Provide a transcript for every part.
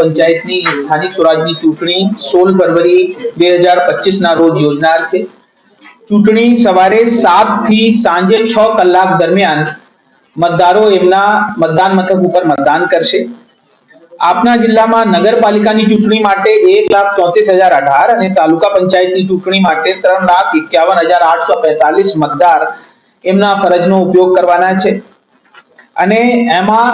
પંચાયતની સ્થાનિક સ્વરાજની ચૂંટણી સોળ ફરવરી બે હજાર પચીસ ના રોજ યોજનાર છે. ચૂંટણી સવારે સાતથી સાંજે છ કલાક દરમિયાન મતદારો એમના મતદાન મથક ઉપર મતદાન કરશે. આપના જિલ્લામાં નગરપાલિકાની ચૂંટણી માટે એક લાખ ચોત્રીસ હજાર અઢાર અને તાલુકા પંચાયતની ચૂંટણી માટે ત્રણ લાખ એકાવન હજાર આઠસો બેતાલીસ મતદાર એમના ફરજનો ઉપયોગ કરવાના છે. અને એમાં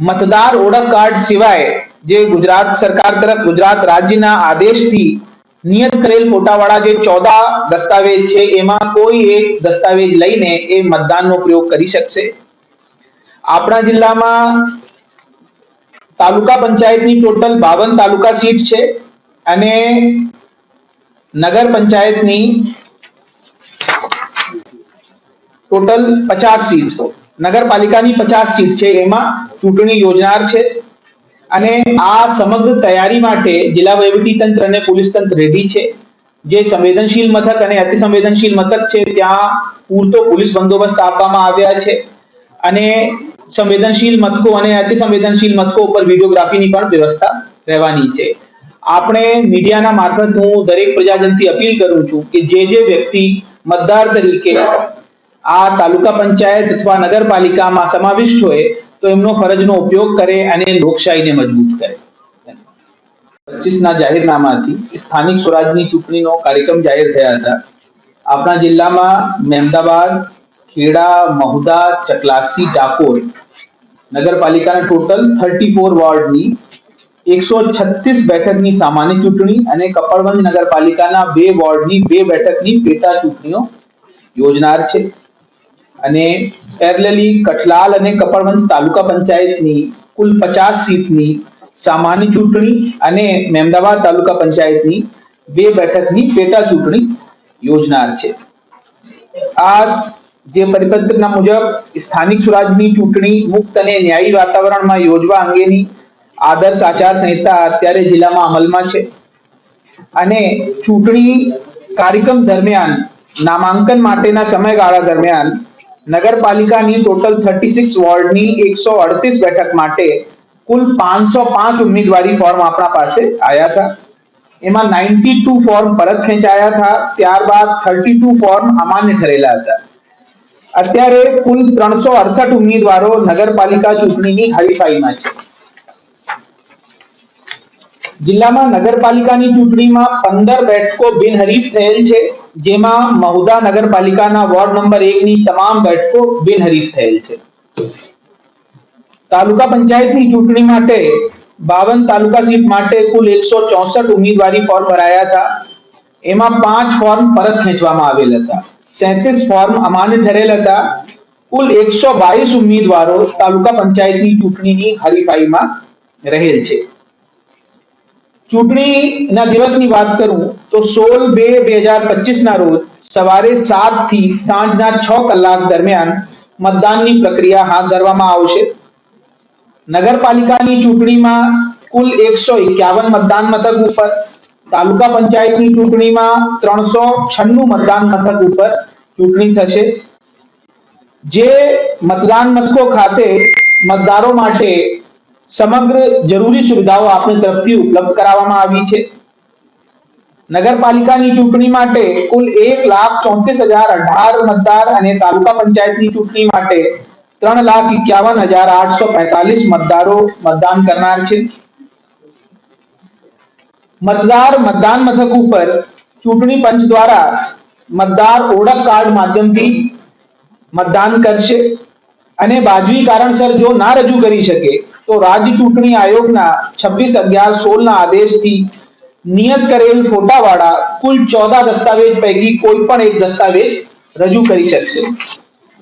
મતદાર ઓળખ કાર્ડ સિવાય જે ગુજરાત સરકાર તરફ ગુજરાત રાજ્યના આદેશથી નિયત કરેલ ફોટાવાળા જે ચૌદા દસ્તાવેજ છે, એમાં કોઈ એક દસ્તાવેજ લઈને એ મતદાનનો પ્રયોગ કરી શકશે. આપણા જિલ્લામાં તાલુકા પંચાયતની ટોટલ બાવન તાલુકા સીટ છે અને નગર પંચાયતની ટોટલ પચાસ સીટ નગરપાલિકાની પચાસ સીટ છે. એમાં ચૂંટણી યોજનાર છે. અને આ સમગ્ર તૈયારી માટે જિલ્લા વહીવટી તંત્ર અને પોલીસ તંત્ર રેડી છે. જે સંવેદનશીલ મથક અને અતિ સંવેદનશીલ મથક છે, ત્યાં પૂરતો પોલીસ બંદોબસ્ત આપવામાં આવ્યા છે. અને સંવેદનશીલ મથકો અને અતિ સંવેદનશીલ મથકો ઉપર વિડીયોગ્રાફીની પણ વ્યવસ્થા રહેવાની છે. આપણે મીડિયાના મારફત હું દરેક પ્રજાજનથી અપીલ કરું છું કે જે જે વ્યક્તિ મતદાર તરીકે આ તાલુકા પંચાયત અથવા નગરપાલિકામાં સમાવિષ્ટ હોય તો એમનો ફરજનો ઉપયોગ કરે અને લોકશાહીને મજબૂત કરે. પચીસના જાહેરનામાથી સ્થાનિક સ્વરાજની ચૂંટણીનો કાર્યક્રમ જાહેર થયા હતા. આપણા જિલ્લામાં મહેમદાબાદ, ખેડા, મહુદા, ચકલાસી ડાકોર નગરપાલિકાના ટોટલ થર્ટી ફોર વોર્ડની એકસો છત્રીસ બેઠકની સામાન્ય ચૂંટણી અને કપડવંજ નગરપાલિકાના બે વોર્ડની બે બેઠકની પેટા ચૂંટણીઓ યોજનાર છે. અને એરલેલી કઠલાલ અને કપડવંશ તાલુકા પંચાયતની કુલ પચાસ સીટની સામાન્ય ચૂંટણી અને મહેમદાવાદ તાલુકા પંચાયતની બે બેઠકની પેટા ચૂંટણી યોજનાર છે. આ જે પરિપત્રના મુજબ સ્થાનિક સ્વરાજની ચૂંટણી મુક્ત અને ન્યાયી વાતાવરણમાં યોજવા અંગેની આદર્શ આચાર સંહિતા અત્યારે જિલ્લામાં અમલમાં છે. અને ચૂંટણી કાર્યક્રમ દરમિયાન નામાંકન માટેના સમયગાળા દરમિયાન નગરપાલિકાની ટોટલ થર્ટી સિક્સ વોર્ડની એકસો અડતીસ બેઠક માટે કુલ પાંચસો પાંચ ઉમેદવારી ફોર્મ આપણા પાસે આવ્યા હતા એમાં નાઇન્ટી ટુ ફોર્મ પરત ખેંચાયા હતા ત્યારબાદ થર્ટી ટુ ફોર્મ અમાન્ય ઠરેલા હતા. અત્યારે કુલ ત્રણસો અડસઠ ઉમેદવારો નગરપાલિકા ચૂંટણીની હરીફાઈમાં છે. જિલ્લામાં નગરપાલિકાની ચૂંટણીમાં પંદર બેઠકો બિનહરીફ થયેલ છે. જેમાં મહુદા નગરપાલિકાના વોર્ડ નંબર એક ની તમામ બેઠકો બિનહરીફ થયેલ છે. તાલુકા પંચાયતની ચૂંટણી માટે બાવન તાલુકા સીટ માટે કુલ એકસો ચોસઠ ઉમેદવારી ફોર્મ ભરાયા હતા. એમાં પાંચ ફોર્મ પરત ખેંચવામાં આવેલ હતા. સેતીસ ફોર્મ અમાન્ય ઠરેલ હતા. કુલ એકસો બાવીસ ઉમેદવારો તાલુકા પંચાયતની ચૂંટણીની હરીફાઈમાં રહેલ છે. ચૂંટણીના દિવસની વાત કરું તો સોળ બે બે હજાર પચીસ ના રોજ સવારે સાતથી સાંજના છ કલાક દરમિયાન મતદાનની પ્રક્રિયા હાથ ધરવામાં આવશે. નગરપાલિકાની ચૂંટણીમાં કુલ એકસો એકાવન મતદાન મથક ઉપર, તાલુકા પંચાયતની ચૂંટણીમાં ત્રણસો છન્નું મતદાન મથક ઉપર ચૂંટણી થશે. જે મતદાન મથકો ખાતે મતદારો માટે સમગ્ર જરૂરી સુવિધાઓ આપની તરફથી ઉપલબ્ધ કરાવવામાં આવી છે. નગરપાલિકાની ચૂંટણી માટે કુલ એક લાખ ચોત્રીસ હજાર અઢાર મતદાર અને તાલુકા પંચાયતની ચૂંટણી માટે ત્રણ લાખ એકાવન હજાર આઠસો પેતાલીસ મતદારો મતદાન કરનાર છે. મતદાર મતદાન મથક ઉપર ચૂંટણી પંચ દ્વારા મતદાર ઓળખ કાર્ડ માધ્યમથી મતદાન કરશે અને બાજવી કારણસર જો ના રજૂ કરી શકે તો રાજ્ય ચૂંટણી આયોગના છવ્વીસ અગિયાર સોળ ના આદેશથી નિયત કરેલ ફોટાવાળા કુલ ચૌદા દસ્તાવેજ પૈકી કોઈ પણ એક દસ્તાવેજ રજૂ કરી શકશે.